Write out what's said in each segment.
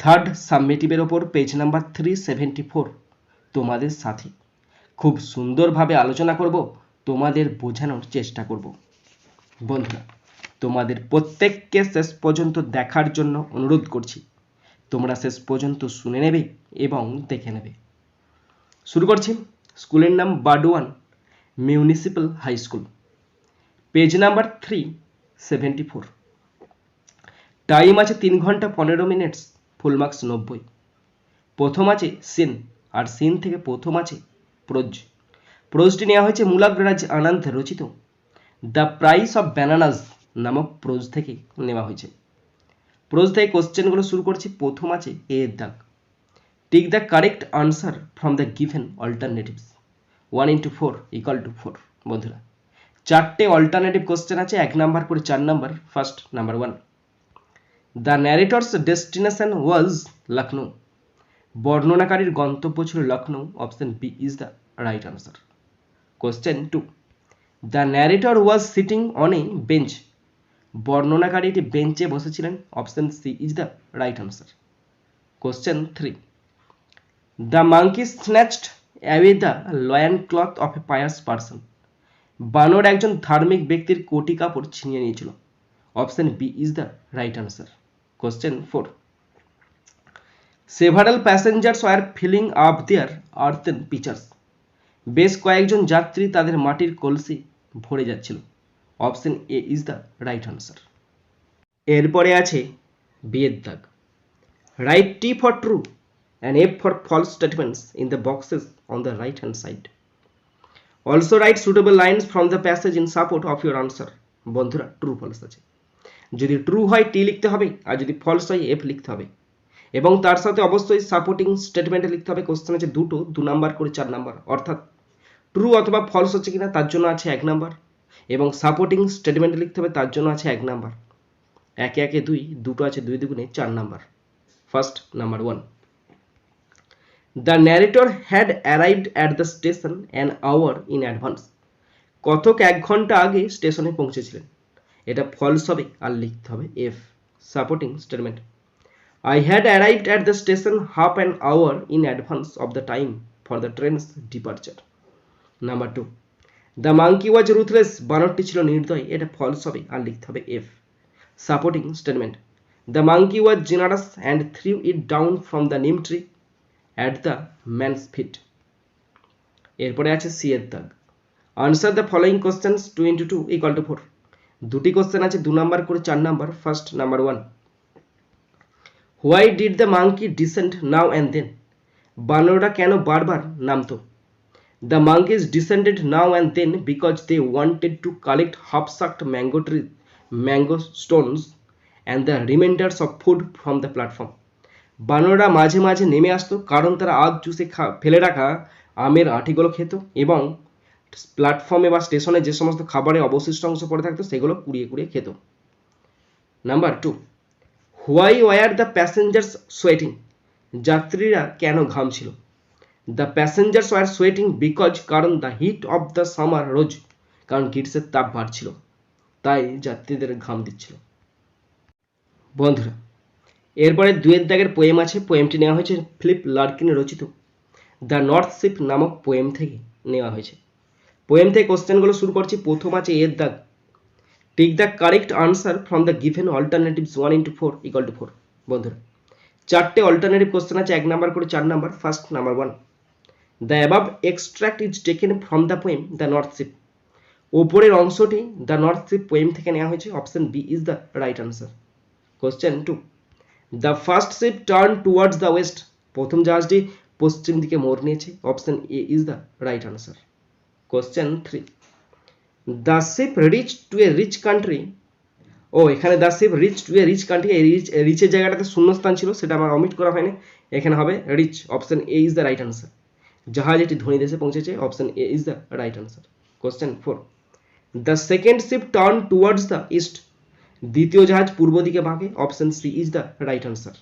Third সাবমিটিভের ওপর page number three seventy four তোমাদের সাথে। খুব সুন্দরভাবে আলোচনা করব, তোমাদের বোঝানোর চেষ্টা করব। বন্ধুরা, তোমাদের প্রত্যেককে শেষ পর্যন্ত দেখার জন্য অনুরোধ করছি। তোমরা শেষ পর্যন্ত শুনে নেবে এবং দেখে নেবে। শুরু করছি। স্কুলের নাম Budwan municipal high school. Page number three seventy four time আছে তিন ঘণ্টা পনেরো মিনিটস ফুল মার্কস নব্বই। প্রথম আছে সিন, আর সিন থেকে প্রথম আছে প্রোজ। প্রোজটি নেওয়া হয়েছে মুলাগ্রাজ আনন্দ রচিত। দ্য প্রাইস অফ ব্যানানাস নামক প্রোজ থেকে নেওয়া হয়েছে। প্রোজ থেকে কোশ্চেনগুলো শুরু করছি, প্রথম আছে এ দাগ tick the correct answer from the given alternatives. One into four equal to four, বন্ধুরা। চারটে অল্টারনেটিভ কোশ্চেন আছে, এক নাম্বার করে চার number, first number one. The narrator's destination was Lucknow বর্ণনাকারীর গন্তব্য ছিল Lucknow option B is the right answer. Question two. The narrator was sitting on a bench. বর্ণনাকারী একটি বেঞ্চে বসেছিলেন। Option C is the right answer. Question three. The monkey snatched away the loin cloth of a pious person. বানর একজন ধার্মিক ব্যক্তির কোটি কাপড় ছিনিয়ে নিয়েছিল। Option B is the right answer. Question four several passengers were filling up their earthen pitchers বেশ কয়েকজন যাত্রী তাদের মাটির কলসি ভরে যাচ্ছিল। Option A is the right answer এরপরে আছে বিয়ের দাগ। Write T for true and F for false statements in the boxes on the right hand side also write suitable lines from the passage in support of your answer বন্ধুরা true false আছে। যদি true হয় টি লিখতে হবে, আর যদি false হয় F লিখতে হবে। এবং তার সাথে অবশ্যই সাপোর্টিং স্টেটমেন্টে লিখতে হবে কোশ্চেন আছে দুটো, দু নাম্বার করে চার নাম্বার অর্থাৎ ট্রু অথবা ফলস হচ্ছে কিনা, তার জন্য আছে এক নাম্বার এবং সাপোর্টিং স্টেটমেন্টে লিখতে হবে, তার জন্য আছে এক নাম্বার একে একে দুই, দুটো আছে দুই দুগুণে চার number first number one the narrator had arrived at the station an hour in advance কথক এক ঘণ্টা আগে স্টেশনে পৌঁছেছিলেন? এটা ফলস হবে আর লিখতে হবে F supporting statement I had arrived at the station half an hour in advance of the time for the train's departure number two the monkey was ruthless বানরটি ছিল নির্দয়, এটা ফলস হবে আর লিখতে হবে F supporting statement the monkey was generous and threw it down from the neem tree at the man's feet এরপরে আছে C এর দাগ। Answer the following questions two into two equal to four দুটি question আছে, দু number করে চার number first number one why did the monkey descend now and then বানররা কেন বারবার নামতো? The monkeys descended now and then because they wanted to collect half sucked mango tree mango stones and the reminders of food from the platform বানররা মাঝে মাঝে নেমে আসতো, কারণ তারা আজ চুষে খা, ফেলে রাখা আমের আঁটিগুলো খেত এবং প্ল্যাটফর্মে বা স্টেশনে যে সমস্ত খাবারের অবশিষ্ট অংশ পড়ে থাকতো, সেগুলো কুড়িয়ে কুড়িয়ে খেত। Number two why were the passengers sweating যাত্রীরা কেন ঘামছিল the passengers were sweating because কারণ the heat of the summer rose কারণ গ্রীষ্মের তাপ বাড়ছিল, তাই যাত্রীদের ঘাম দিচ্ছিল। বন্ধুরা, এরপরে দুয়ের দাগের পোয়েম আছে পোয়েমটি নেওয়া হয়েছে ফিলিপ লার্কিন রচিত। দ্য নর্থ শিপ নামক পোয়েম থেকে নেওয়া হয়েছে। পোয়েম থেকে কোশ্চেনগুলো শুরু করছি। প্রথম আছে এর দাগ take the correct answer from the given alternatives one into four equal to four বন্ধুরা, চারটে অল্টারনেটিভ কোশ্চেন আছে, এক নাম্বার করে চার number first number one the above extract is taken from the poem the North Ship ওপরের অংশটি the North Ship poem থেকে নেওয়া হয়েছে option B is the right answer question two the first ship turn towards the west প্রথম জাহাজটি পশ্চিম দিকে মোড় নিয়েছে option A is the right answer question three the ship reach to a rich country ও, এখানে the ship reach to a rich country এই rich রিচের জায়গাটাতে শূন্যস্থান ছিল, সেটা আমার অমিট করা হয়নি। এখানে হবে rich option A is the right answer জাহাজ একটি ধনী দেশে পৌঁছেছে option A is the right answer question four the second ship turn towards the east দ্বিতীয় জাহাজ পূর্ব দিকে বাঁকে option C is the right answer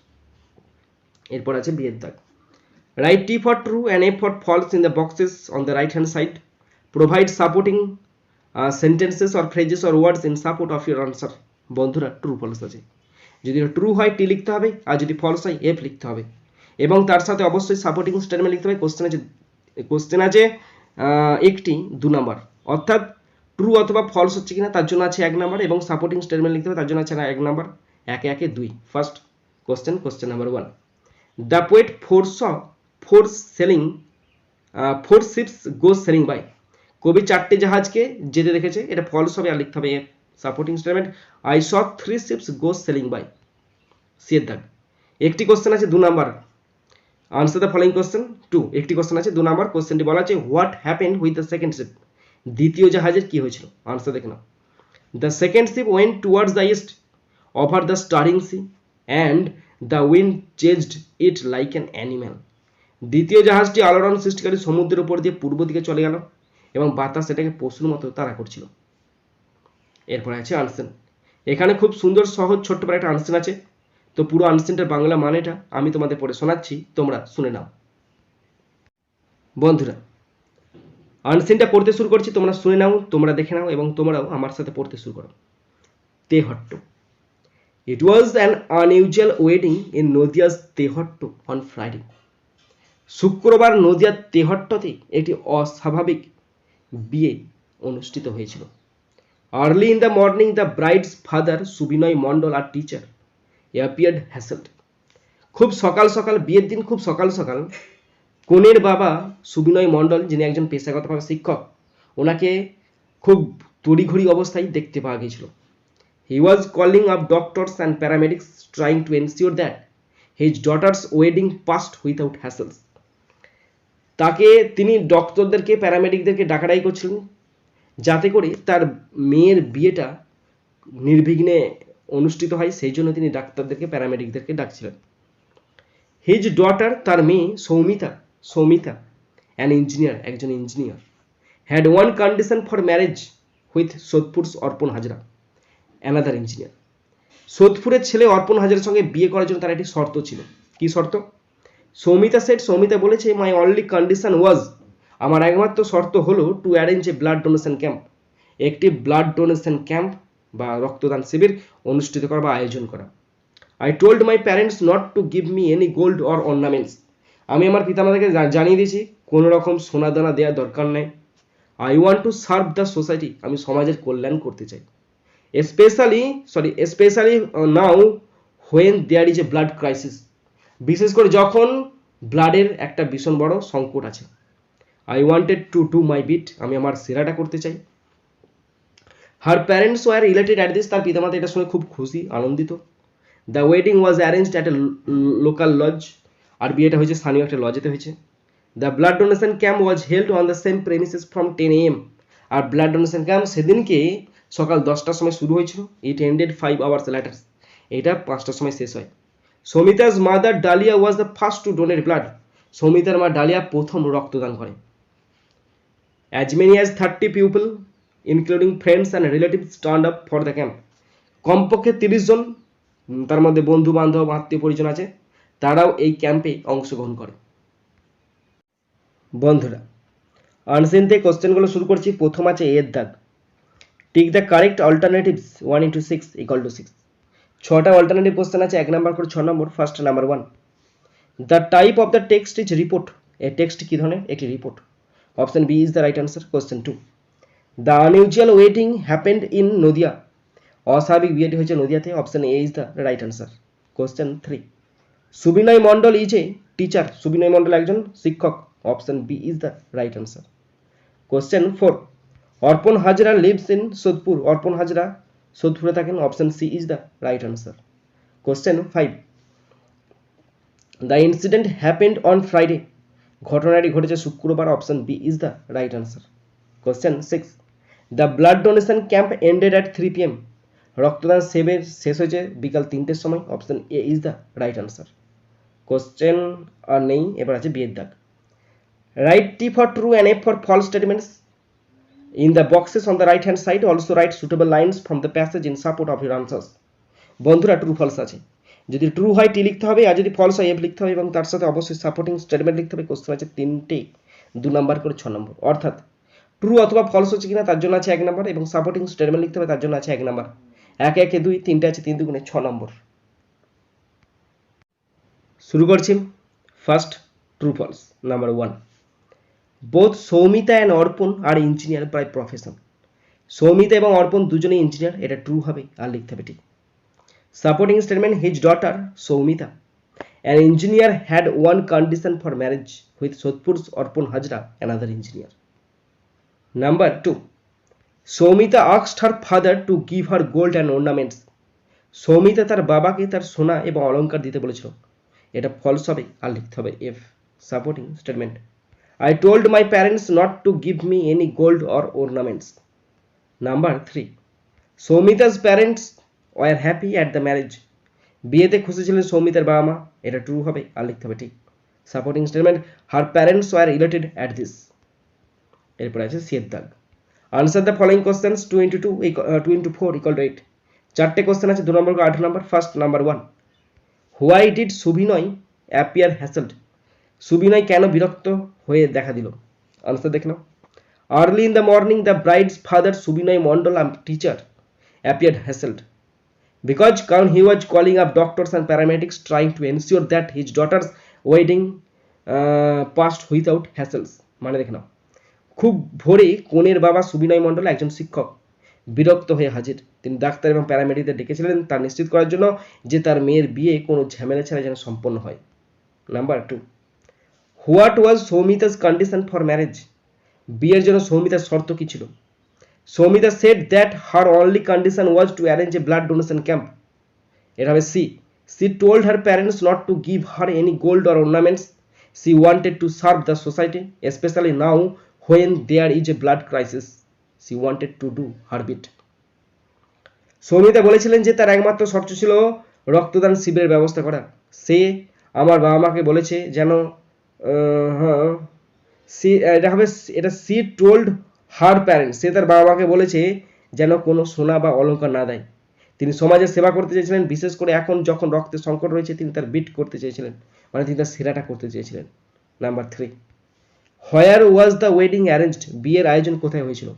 এরপর আছে বিয়ের দাগ। Write T for true and F for false in the boxes on the right hand side provide supporting sentences or phrases or words in support of your answer বন্ধুরা true false আছে। যদি true হয় টি লিখতে হবে, আর যদি false হয় F লিখতে হবে। এবং তার সাথে অবশ্যই সাপোর্টিং স্টেটমেন্ট লিখতে হবে। কোশ্চেন আছে কোশ্চেন আছে একটি, দু নাম্বার। অর্থাৎ ট্রু অথবা ফলস হচ্ছে কিনা, তার জন্য আছে এক নাম্বার। এবং সাপোর্টিং স্টেটমেন্ট লিখতে হবে, তার জন্য আছে এক নাম্বার। একে একে, দুই। First question question number one the poet force force sailing four ships goes sailing by কবি চারটে জাহাজকে যেতে দেখেছে। এটা ফলস হবে আর লিখতে হবে supporting statement I saw three ships goes sailing by সিয়ের দাগ একটি কোশ্চেন আছে দু number answer the following question two একটি কোশ্চেন আছে দু নাম্বার কোশ্চেনটি বলা আছে what happen with the second ship দ্বিতীয় জাহাজের কি হয়েছিল? আনসার দেখে নাও। The second ship went towards the east over the stirring sea and the wind changed it like an animal দ্বিতীয় জাহাজটি আলোড়ন সৃষ্টিকারী সমুদ্রের উপর দিয়ে পূর্ব দিকে চলে গেল। এবং বাতাস এটাকে পশুর মতো তাড়া করছিল। এরপরে আছে আনসেন। এখানে খুব সুন্দর, সহজ, ছোট্ট একটা আনসেন আছে। তো পুরো আনসেনটার বাংলা মানেটা আমি তোমাদের পড়ে শোনাচ্ছি, তোমরা শুনে নাও। বন্ধুরা, আনসেনটা পড়তে শুরু করছি, তোমরা শুনে নাও, তোমরা দেখে নাও এবং তোমরাও আমার সাথে পড়তে শুরু করো। Tehatta. It was an unusual wedding in Nadia's Tehatta on Friday শুক্রবার নদিয়ার তেহট্টতে একটি অস্বাভাবিক বিয়ে অনুষ্ঠিত হয়েছিল। Early in the morning the bride's father Subinoy Mondal a teacher appeared hassled খুব সকাল সকাল, বিয়ের দিন খুব সকাল সকাল, কনের বাবা সুবিনয় মণ্ডল যিনি একজন পেশাগতভাবে শিক্ষক, ওনাকে খুব তড়িঘড়ি অবস্থায় দেখতে পাওয়া গিয়েছিল। He was calling up doctors and paramedics trying to ensure that his daughter's wedding past without hassles তাকে তিনি ডক্টরদেরকে, প্যারামেডিকদেরকে ডাকাডাই করছিলেন, যাতে করে তার মেয়ের বিয়েটা নির্বিঘ্নে অনুষ্ঠিত হয়, সেই জন্য তিনি ডাক্তারদেরকে, প্যারামেডিকদেরকে ডাকছিলেন। হিজ ডটার তার মেয়ে সৌমিতা সৌমিতা অ্যান ইঞ্জিনিয়ার একজন engineer had one condition for marriage with Sodepur Arpan Hazra another engineer সোদপুরের ছেলে অর্পণ হাজরার সঙ্গে বিয়ে করার জন্য তার একটি শর্ত ছিল। কি শর্ত? সৌমিতা সেট সৌমিতা বলেছে মাই অনলি কন্ডিশন ওয়াজ আমার একমাত্র শর্ত হলো to arrange a blood donation camp একটি ব্লাড ডোনেশন ক্যাম্প বা রক্তদান শিবির অনুষ্ঠিত করা বা আয়োজন করা। I told my parents not to give me any gold or ornaments আমি আমার পিতামাতাকে জানিয়ে দিয়েছি, কোনো রকম সোনা দানা দেওয়ার দরকার নেই। I want to serve the society আমি সমাজের কল্যাণ করতে চাই। Specially sorry specially now when there is a blood crisis বিশেষ করে যখন ব্লাডের একটা ভীষণ বড় সংকট আছে। I wanted to do my bit আমি আমার সেরাটা করতে চাই। Her parents were related at this তার পিতামাতা এটা শুনে খুব খুশি, আনন্দিত। The wedding was arranged at a local lodge আর বিয়েটা হয়েছে স্থানীয় একটা লজেতে হয়েছে। The blood donation camp was held on the same premises from ten M R blood donation camp সেদিনকে সকাল দশটার সময় শুরু হয়েছিল। It ended five hours later এটা পাঁচটার সময় শেষ হয়। Samita's mother Dalia was the first to donate blood সমিতার মা ডালিয়া প্রথম রক্তদান করে। As many as thirty people including friends and relative stand up for the camp কমপক্ষে তিরিশ জন তার মধ্যে বন্ধু বান্ধব, আত্মীয় পরিজন আছে, তারাও এই ক্যাম্পে অংশগ্রহণ করে। বন্ধুরা আনসেন থেকে কোশ্চেনগুলো শুরু করছি, প্রথম আছে এর দাগ tick the correct alternatives one into six equal to six ছটা অল্টারনেটিভ কোশ্চেন আছে, এক নাম্বার করে ছ number first number one the type of the text is report A text কী ধরনের? একটি report option B is the right answer question two the unusual wedding happened in Nadia অস্বাভাবিক বিয়েটি হয়েছে নদিয়াতে option A is the right answer question three Subinoy Mondal is a teacher Subinoy Mondal একজন শিক্ষক option B is the right answer question four Arpan Hazra lives in Sodepur Arpan Hazra সোদপুরে থাকেন option C is the right answer question five the incident happened on Friday ঘটনাটি ঘটেছে শুক্রবার option B is the right answer question six the blood donation camp ended at three P M রক্তদান সেবের শেষ হয়েছে বিকাল তিনটের সময় option A is the right answer question আর নেই, এবার আছে বিয়ের দাগ. Write T for true and F for false statements in the boxes on the right hand side also write suitable lines from the passage in support of your answers বন্ধুরা true false আছে। যদি true হয় টি লিখতে হবে, আর যদি false হয় F লিখতে হবে, এবং তার সাথে অবশ্যই সাপোর্টিং স্টেটমেন্ট লিখতে হবে কোশ্চেন আছে তিনটে। দু নাম্বার করে ছ নম্বর অর্থাৎ ট্রু অথবা ফলস হচ্ছে কিনা, তার জন্য আছে এক নাম্বার এবং সাপোর্টিং স্টেটমেন্ট লিখতে হবে, তার জন্য আছে এক নাম্বার এক, একে দুই, তিনটে আছে, তিন দুগুণে ছ নম্বর শুরু করছি। First true false number one both Soumita and Arpan are engineer by profession Soumita এবং অর্পণ দুজনেই ইঞ্জিনিয়ার এটা ট্রু হবে, আর লিখতে হবে ঠিক। Supporting statement his daughter Soumita an engineer had one condition for marriage with Sodepur Arpan Hazra another engineer number two Soumita আক্সড her father to give her gold and ornaments Soumita তার বাবাকে তার সোনা এবং অলংকার দিতে বলেছিল। এটা ফলস হবে, আর লিখতে হবে F supporting statement I told my parents not to give me any gold or ornaments number three Soumita's parents were happy at the marriage বিয়েতে খুশি ছিলেন সৌমিতার বাবা মা। এটা ট্রু হবে আর লিখতে হবে, ঠিক। Supporting statement her parents were related at this এরপর আছে সিয়ের দাগ answer the following questions two into two two into four equal to eight চারটে কোশ্চেন আছে, দু নম্বর আট নম্বর first number one why did Subinoy appear hassled Subinoy কেন বিরক্ত হয়ে দেখা দিল? আনসার দেখে নাও। Early in the morning the bride's father Subinoy Mondal um teacher appear hassled because কারণ he was calling up doctors and paramedics trying to ensure that his daughter's wedding passed without hassles মানে দেখে নাও। খুব ভোরে কনের বাবা সুবিনয় মণ্ডল একজন শিক্ষক বিরক্ত হয়ে হাজির। তিনি ডাক্তার এবং প্যারামেডিকদের ডেকেছিলেন তা নিশ্চিত করার জন্য যে তার মেয়ের বিয়ে কোনো ঝামেলা ছাড়া যেন সম্পন্ন হয়। Number two what was Soumita's condition for marriage? বিয়ের জন্য সৌমিতার শর্ত কী ছিল? Soumita set that her only condition was to arrange a blood donation camp এটা হবে she she told her parents not to give her any gold or ornaments she wanted to serve the society specially now when there is a blood crisis she wanted to do her bit Soumita বলেছিলেন যে তার একমাত্র শর্ত ছিল রক্তদান শিবিরের ব্যবস্থা করা। সে আমার বাবা মাকে বলেছে যেন এটা সি টোল্ড হার প্যারেন্টস সে তার বাবা মাকে বলেছে যেন কোনো সোনা বা অলংকার না দেয়। তিনি সমাজের সেবা করতে চেয়েছিলেন, বিশেষ করে এখন যখন রক্তের সংকট রয়েছে, তিনি তার বিট করতে চেয়েছিলেন। মানে তিনি তার সেরাটা করতে চেয়েছিলেন। Number three where was the wedding arranged বিয়ের আয়োজন কোথায় হয়েছিল?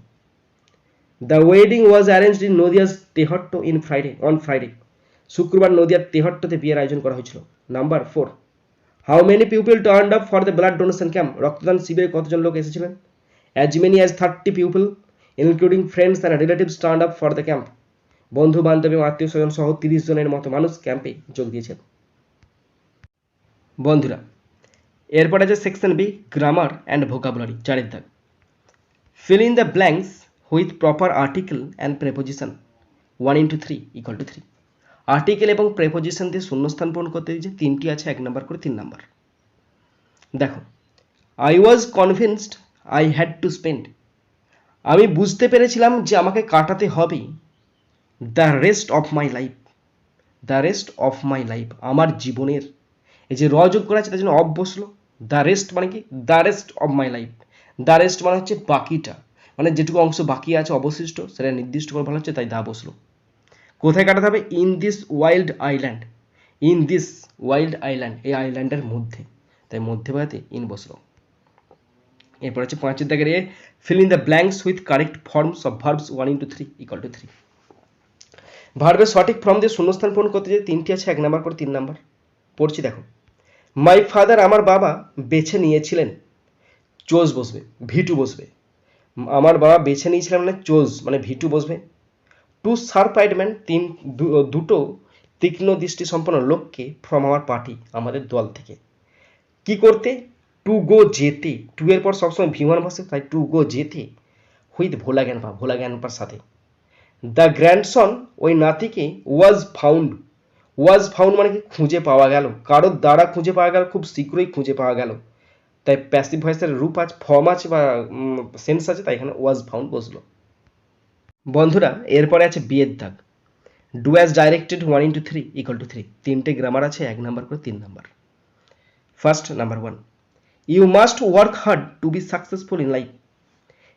The wedding was arranged in Nadia's Tehatta in Friday on Friday শুক্রবার নদিয়ার তেহট্টতে বিয়ের আয়োজন করা হয়েছিল। Number four how many people turn up for the blood donation camp রক্তদান শিবিরে কতজন লোক এসেছিলেন? As many as thirty people including friends and relatives turn up for the camp বন্ধু বান্ধব এবং আত্মীয় স্বজন সহ তিরিশ জনের মতো মানুষ ক্যাম্পে যোগ দিয়েছেন। বন্ধুরা, এরপর আছে section B grammar and vocabulary চারের দাগ fill in the blanks with proper article and preposition one into three equal to three article এবং প্রেপোজিশন দিয়ে শূন্যস্থান পূরণ করতে যে তিনটি আছে, এক নাম্বার করে তিন নাম্বার দেখো I was convinced I had to spend আমি বুঝতে পেরেছিলাম যে আমাকে কাটাতে হবে। The rest of my life the rest of my life আমার জীবনের। এই যে র যোগ করা আছে, তার জন্য অফ বসল। দ্য রেস্ট মানে কি? The rest of my life the rest মানে হচ্ছে বাকিটা। মানে যেটুকু অংশ বাকি আছে, অবশিষ্ট, সেটা নির্দিষ্ট করে ভালো হচ্ছে, তাই দা বসল। কোথায় কাটাতে হবে? In this wild island in this wild island এই আইল্যান্ডের মধ্যে। তাই মধ্যে বাড়াতে ইন বসল। এরপর হচ্ছে পাঁচের দাগের এ fill in the blanks with correct forms of verbs one into three equal to three ভার্বের সঠিক ফর্ম দিয়ে শূন্যস্থান পূরণ করতে যে তিনটি আছে, এক নাম্বার করে তিন নাম্বার। পড়ছি দেখো। মাই ফাদার আমার বাবা বেছে নিয়েছিলেন। চোজ বসবে, ভিটু বসবে। আমার বাবা বেছে নিয়েছিলেন মানে চোজ মানে ভিটু বসবে। টু সারপাইড ম্যান তিন দুটো তীক্ষ্ণ দৃষ্টি সম্পন্ন লোককে ফ্রম আমার পার্টি আমাদের দল থেকে। কি করতে? টু গো যেতে। টু এর পর সবসময় ভিমান বসে, তাই টু গো যেতে হুইথ ভোলা জ্ঞান পা, ভোলা জ্ঞান পার সাথে। দ্য গ্র্যান্ডসন ওই নাতিকে ওয়াজ ফাউন্ড ওয়াজ ফাউন্ড মানে কি? খুঁজে পাওয়া গেল। কারোর দ্বারা খুঁজে পাওয়া গেল, খুব শীঘ্রই খুঁজে পাওয়া গেল। তাই প্যাসিভ ভয়েসের রূপ আছে ফর্ম আছে বা সেন্স আছে, তাই এখানে ওয়াজ ফাউন্ড বসল। বন্ধুরা, এরপরে আছে বিয়ের দাগ। Do as directed one into three equal to three তিনটে গ্রামার আছে, এক নাম্বার করে তিন number first number one you must work hard to be successful in life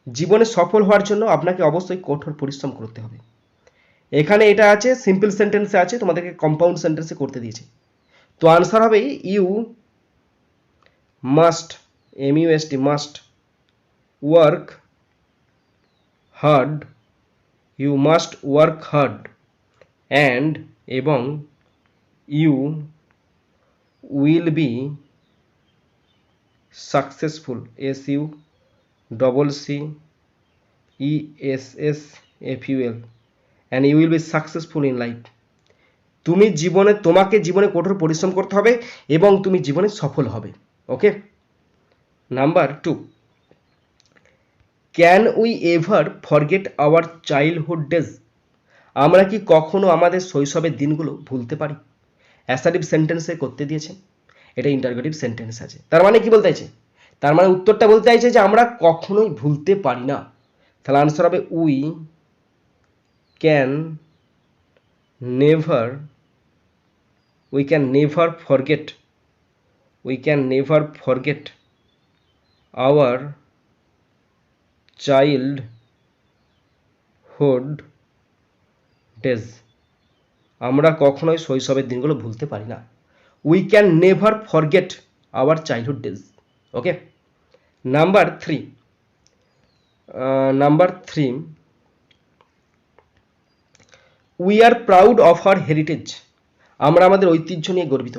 জীবনে সফল হওয়ার জন্য আপনাকে অবশ্যই কঠোর পরিশ্রম করতে হবে। এখানে এটা আছে সিম্পল সেন্টেন্সে আছে, তোমাদেরকে কম্পাউন্ড সেন্টেন্সে করতে দিয়েছে। তো আনসার হবে you must M U S T must work hard you must work hard and এবং you will be successful S U double C E S S F U L and you will be successful in life তুমি জীবনে, তোমাকে জীবনে কঠোর পরিশ্রম করতে হবে এবং তুমি জীবনে সফল হবে। Okay number two can we ever forget our childhood days আমরা কি কখনো আমাদের শৈশবের দিনগুলো ভুলতে পারি? অ্যাসারিভ সেন্টেন্সে করতে দিয়েছে এটা ইন্টারগেটিভ সেন্টেন্স আছে। তার মানে কি বলতে চাইছে? তার মানে উত্তরটা বলতে চাইছে যে আমরা কখনোই ভুলতে পারি না। তাহলে আনসার হবে we can never we can never forget we can never forget our childhood days আমরা কখনোই শৈশবের দিনগুলো ভুলতে পারি না। We can never forget our childhood days okay number three number three we are proud of our heritage আমরা আমাদের ঐতিহ্য নিয়ে গর্বিত।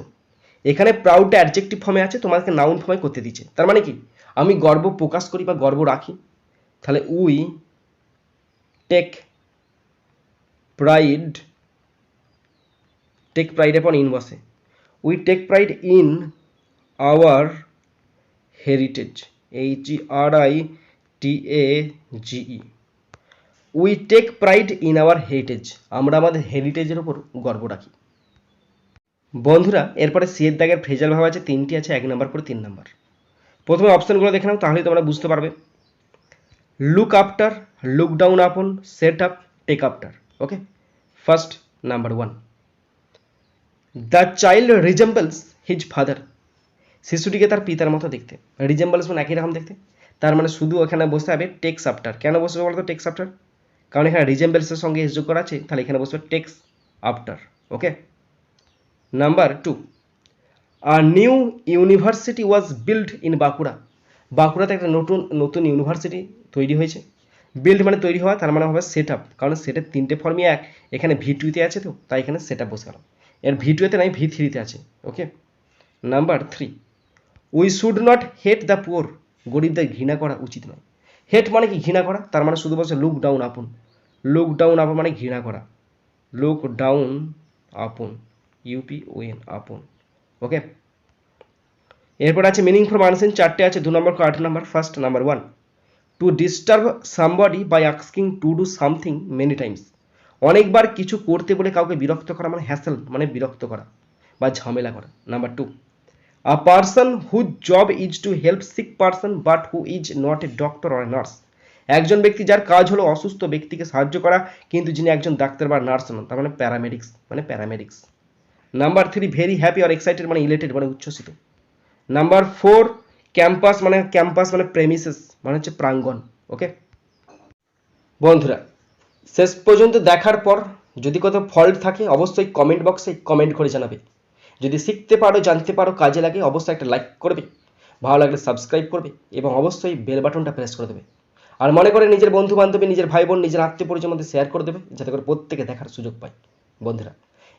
এখানে প্রাউডটা অ্যাডজেক্টিভ ফর্মে আছে তোমাকে নাউন ফর্মে করতে দিচ্ছে। তার মানে কি? আমি গর্ব প্রকাশ করি বা গর্ব রাখি। তাহলে we take pride take pride এখন ইন বসে। We take pride in our heritage H E R I T A G E we take pride in our heritage আমরা আমাদের হেরিটেজের ওপর গর্ব রাখি। বন্ধুরা, এরপরে সিয়ের দাগের ফ্রেজাল ভাব আছে, তিনটি আছে, এক নাম্বার করে তিন নাম্বার। প্রথমে অপশানগুলো দেখে নাও, তাহলেই তোমরা বুঝতে পারবে। Look after look down upon set up take after okay first number one the child resembles his father শিশুটিকে তার পিতার মতো দেখতে। রিজেম্বলস মানে একই রকম দেখতে। তার মানে শুধু ওখানে বসতে হবে টেক্স আফটার কেন বসবে বলতো টেক্স আফটার কারণ এখানে রিজেম্বলসের সঙ্গে যোগ করা আছে, তাহলে এখানে বসবে takes after okay number two a new university was build in Bankura বাঁকুড়াতে একটা নতুন নতুন ইউনিভার্সিটি তৈরি হয়েছে। বিল্ড মানে তৈরি হওয়া, তার মানে হবে সেট আপ কারণ সেটের তিনটে ফর্মই এক। এখানে ভি টুতে আছে তো, তাই এখানে সেট আপ বসে গেল এর ভি টুতে নাই ভি থ্রিতে আছে। Okay number three we should not hate the poor গরিবদের ঘৃণা করা উচিত নয়। হেট মানে কি? ঘৃণা করা। তার মানে শুধু বলছে look down upon look down upon মানে ঘৃণা করা। Look down upon U P O N upon okay এরপর আছে মিনিং ফর আনসেন চারটে আছে, দু নম্বর আট নম্বর first number one to disturb somebody by asking to do something many times অনেকবার কিছু করতে বলে কাউকে বিরক্ত করা মানে হ্যাসেল মানে বিরক্ত করা বা ঝামেলা করা। Number two a person who job is to help sick person but who is not a doctor or nurse একজন ব্যক্তি যার কাজ হলো অসুস্থ ব্যক্তিকে সাহায্য করা, কিন্তু যিনি একজন ডাক্তার বা নার্স নন, তার মানে প্যারামেডিক্স মানে paramedics number three very happy আর এক্সাইটেড মানে ইলেটেড মানে উচ্ছ্বসিত। নাম্বার ফোর ক্যাম্পাস মানে ক্যাম্পাস মানে প্রেমিসেস মানে হচ্ছে প্রাঙ্গণ ওকে বন্ধুরা, শেষ পর্যন্ত দেখার পর যদি কোথাও ফল্ট থাকে, অবশ্যই কমেন্ট বক্সে কমেন্ট করে জানাবে। যদি শিখতে পারো, জানতে পারো, কাজে লাগে, অবশ্যই একটা লাইক করবে, ভালো লাগলে সাবস্ক্রাইব করবে, এবং অবশ্যই বেল বাটনটা প্রেস করে দেবে। আর মনে করে নিজের বন্ধু বান্ধবী নিজের ভাই বোন নিজের আত্মীয় পরিচয়ের মধ্যে শেয়ার করে দেবে, যাতে করে প্রত্যেকে দেখার সুযোগ পায়। বন্ধুরা